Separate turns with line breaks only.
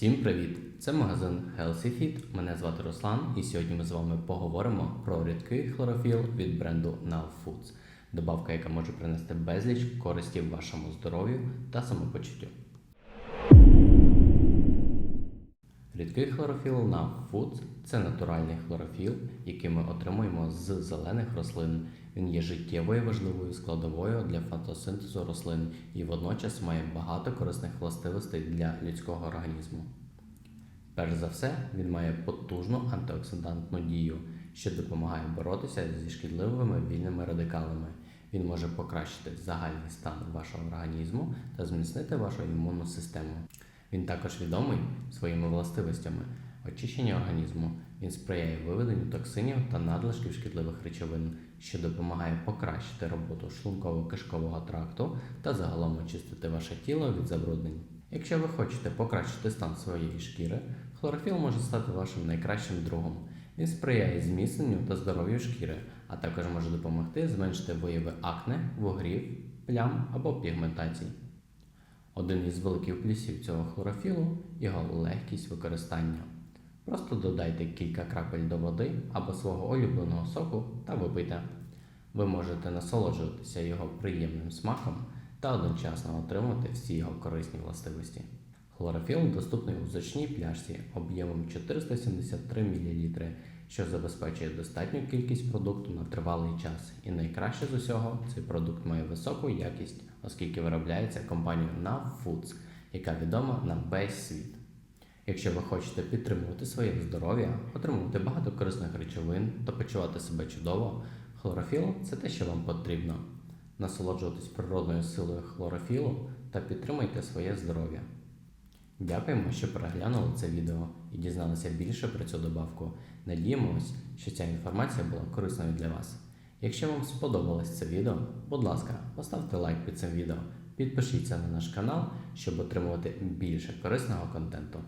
Всім привіт! Це магазин Healthy Fit. Мене звати Руслан, і сьогодні ми з вами поговоримо про рідкий хлорофіл від бренду Now Foods. Добавка, яка може принести безліч користі вашому здоров'ю та самопочуттю. Рідкий хлорофіл Now Foods – це натуральний хлорофіл, який ми отримуємо з зелених рослин. Він є життєвою важливою складовою для фотосинтезу рослин і водночас має багато корисних властивостей для людського організму. Перш за все, він має потужну антиоксидантну дію, що допомагає боротися зі шкідливими вільними радикалами. Він може покращити загальний стан вашого організму та зміцнити вашу імунну систему. Він також відомий своїми властивостями очищення організму. Він сприяє виведенню токсинів та надлишків шкідливих речовин, що допомагає покращити роботу шлунково-кишкового тракту та загалом очистити ваше тіло від забруднень. Якщо ви хочете покращити стан своєї шкіри, хлорофіл може стати вашим найкращим другом. Він сприяє зміцненню та здоров'ю шкіри, а також може допомогти зменшити вияви акне, вугрів, плям або пігментацій. Один із великих плюсів цього хлорофілу його легкість використання. Просто додайте кілька крапель до води або свого улюбленого соку та випийте. Ви можете насолоджуватися його приємним смаком та одночасно отримати всі його корисні властивості. Хлорофіл доступний у зручній пляшці об'ємом 473 мл, що забезпечує достатню кількість продукту на тривалий час. І найкраще з усього, цей продукт має високу якість, оскільки виробляється компанією Now Foods, яка відома на весь світ. Якщо ви хочете підтримувати своє здоров'я, отримувати багато корисних речовин та почувати себе чудово, хлорофіл це те, що вам потрібно. Насолоджуйтесь природною силою хлорофілу та підтримуйте своє здоров'я. Дякуємо, що переглянули це відео і дізналися більше про цю добавку. Надіємось, що ця інформація була корисною для вас. Якщо вам сподобалось це відео, будь ласка, поставте лайк під цим відео, підпишіться на наш канал, щоб отримувати більше корисного контенту.